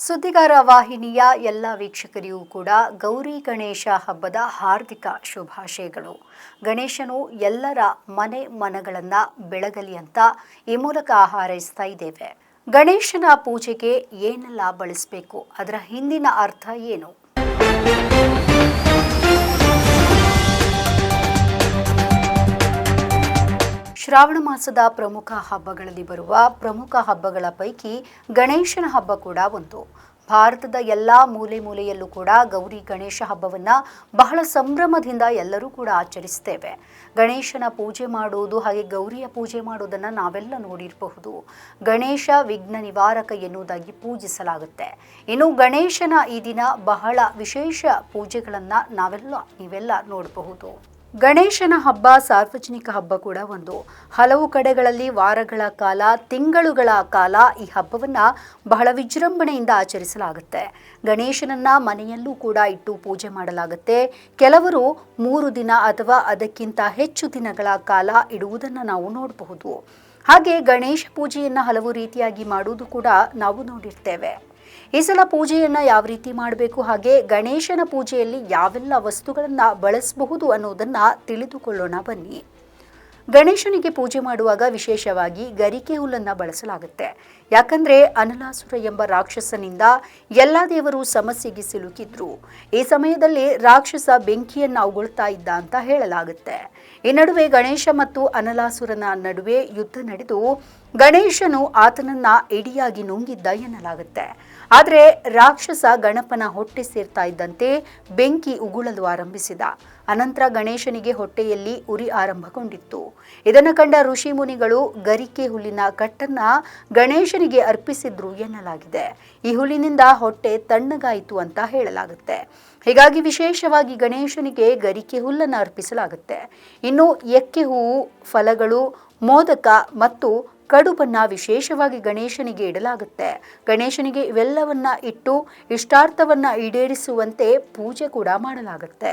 ಸುದ್ದಿಗಾರ ವಾಹಿನಿಯ ಎಲ್ಲ ವೀಕ್ಷಕರಿಗೂ ಕೂಡ ಗೌರಿ ಗಣೇಶ ಹಬ್ಬದ ಹಾರ್ದಿಕ ಶುಭಾಶಯಗಳು. ಗಣೇಶನು ಎಲ್ಲರ ಮನೆ ಮನಗಳನ್ನು ಬೆಳಗಲಿ ಅಂತ ಈ ಮೂಲಕ ಹಾರೈಸ್ತಾ ಇದ್ದೇವೆ. ಗಣೇಶನ ಪೂಜೆಗೆ ಏನೆಲ್ಲ ಬಳಸಬೇಕು? ಅದರ ಹಿಂದಿನ ಅರ್ಥ ಏನು? ಶ್ರಾವಣ ಮಾಸದ ಪ್ರಮುಖ ಹಬ್ಬಗಳಲ್ಲಿ ಬರುವ ಪ್ರಮುಖ ಹಬ್ಬಗಳ ಪೈಕಿ ಗಣೇಶನ ಹಬ್ಬ ಕೂಡ ಒಂದು. ಭಾರತದ ಎಲ್ಲ ಮೂಲೆ ಮೂಲೆಯಲ್ಲೂ ಕೂಡ ಗೌರಿ ಗಣೇಶ ಹಬ್ಬವನ್ನು ಬಹಳ ಸಂಭ್ರಮದಿಂದ ಎಲ್ಲರೂ ಕೂಡ ಆಚರಿಸ್ತೇವೆ. ಗಣೇಶನ ಪೂಜೆ ಮಾಡುವುದು ಹಾಗೆ ಗೌರಿಯ ಪೂಜೆ ಮಾಡುವುದನ್ನು ನಾವೆಲ್ಲ ನೋಡಿರಬಹುದು. ಗಣೇಶ ವಿಘ್ನ ನಿವಾರಕ ಎನ್ನುವುದಾಗಿ ಪೂಜಿಸಲಾಗುತ್ತೆ. ಇನ್ನು ಗಣೇಶನ ಈ ದಿನ ಬಹಳ ವಿಶೇಷ ಪೂಜೆಗಳನ್ನು ನಾವೆಲ್ಲ ನೀವೆಲ್ಲ ನೋಡಬಹುದು. ಗಣೇಶನ ಹಬ್ಬ, ಸಾರ್ವಜನಿಕ ಹಬ್ಬ ಕೂಡ ಒಂದು. ಹಲವು ಕಡೆಗಳಲ್ಲಿ ವಾರಗಳ ಕಾಲ, ತಿಂಗಳುಗಳ ಕಾಲ ಈ ಹಬ್ಬವನ್ನು ಬಹಳ ವಿಜೃಂಭಣೆಯಿಂದ ಆಚರಿಸಲಾಗುತ್ತೆ. ಗಣೇಶನನ್ನ ಮನೆಯಲ್ಲೂ ಕೂಡ ಇಟ್ಟು ಪೂಜೆ ಮಾಡಲಾಗುತ್ತೆ. ಕೆಲವರು ಮೂರು ದಿನ ಅಥವಾ ಅದಕ್ಕಿಂತ ಹೆಚ್ಚು ದಿನಗಳ ಕಾಲ ಇಡುವುದನ್ನು ನಾವು ನೋಡಬಹುದು. ಹಾಗೆ ಗಣೇಶ ಪೂಜೆಯನ್ನು ಹಲವು ರೀತಿಯಾಗಿ ಮಾಡುವುದು ಕೂಡ ನಾವು ನೋಡಿರ್ತೇವೆ. ಈ ಸಲ ಪೂಜೆಯನ್ನು ಯಾವ ರೀತಿ ಮಾಡಬೇಕು? ಹಾಗೆ ಗಣೇಶನ ಪೂಜೆಯಲ್ಲಿ ಯಾವೆಲ್ಲ ವಸ್ತುಗಳನ್ನು ಬಳಸಬಹುದು ಅನ್ನೋದನ್ನು ತಿಳಿದುಕೊಳ್ಳೋಣ ಬನ್ನಿ. ಗಣೇಶನಿಗೆ ಪೂಜೆ ಮಾಡುವಾಗ ವಿಶೇಷವಾಗಿ ಗರಿಕೆ ಹುಲ್ಲನ್ನು ಬಳಸಲಾಗುತ್ತೆ. ಯಾಕಂದ್ರೆ ಅನಲಾಸುರ ಎಂಬ ರಾಕ್ಷಸನಿಂದ ಎಲ್ಲ ದೇವರು ಸಮಸ್ಯೆಗೆ ಸಿಲುಕಿದ್ರು. ಈ ಸಮಯದಲ್ಲಿ ರಾಕ್ಷಸ ಬೆಂಕಿಯನ್ನು ಉಗುಳ್ತಾ ಇದ್ದ ಅಂತ ಹೇಳಲಾಗುತ್ತೆ. ಈ ನಡುವೆ ಗಣೇಶ ಮತ್ತು ಅನಲಾಸುರನ ನಡುವೆ ಯುದ್ಧ ನಡೆದು ಗಣೇಶನು ಆತನನ್ನ ಇಡಿಯಾಗಿ ನುಂಗಿದ್ದ ಎನ್ನಲಾಗುತ್ತೆ. ಆದರೆ ರಾಕ್ಷಸ ಗಣಪನ ಹೊಟ್ಟೆ ಸೇರ್ತಾ ಇದ್ದಂತೆ ಬೆಂಕಿ ಉಗುಳಲು ಆರಂಭಿಸಿದ. ಅನಂತರ ಗಣೇಶನಿಗೆ ಹೊಟ್ಟೆಯಲ್ಲಿ ಉರಿ ಆರಂಭಗೊಂಡಿತ್ತು. ಇದನ್ನು ಕಂಡ ಋಷಿ ಮುನಿಗಳು ಗರಿಕೆ ಹುಲ್ಲಿನ ಕಟ್ಟನ್ನ ಗಣೇಶನಿಗೆ ಅರ್ಪಿಸಿದ್ರು ಎನ್ನಲಾಗಿದೆ. ಈ ಹುಲ್ಲಿನಿಂದ ಹೊಟ್ಟೆ ತಣ್ಣಗಾಯಿತು ಅಂತ ಹೇಳಲಾಗುತ್ತೆ. ಹೀಗಾಗಿ ವಿಶೇಷವಾಗಿ ಗಣೇಶನಿಗೆ ಗರಿಕೆ ಹುಲ್ಲನ್ನು ಅರ್ಪಿಸಲಾಗುತ್ತೆ. ಇನ್ನು ಎಕ್ಕೆ ಹೂವು ಫಲಗಳು, ಮೋದಕ ಮತ್ತು ಕಡುಬನ್ನ ವಿಶೇಷವಾಗಿ ಗಣೇಶನಿಗೆ ಇಡಲಾಗುತ್ತೆ. ಗಣೇಶನಿಗೆ ಇವೆಲ್ಲವನ್ನ ಇಟ್ಟು ಇಷ್ಟಾರ್ಥವನ್ನ ಈಡೇರಿಸುವಂತೆ ಪೂಜೆ ಕೂಡ ಮಾಡಲಾಗುತ್ತೆ.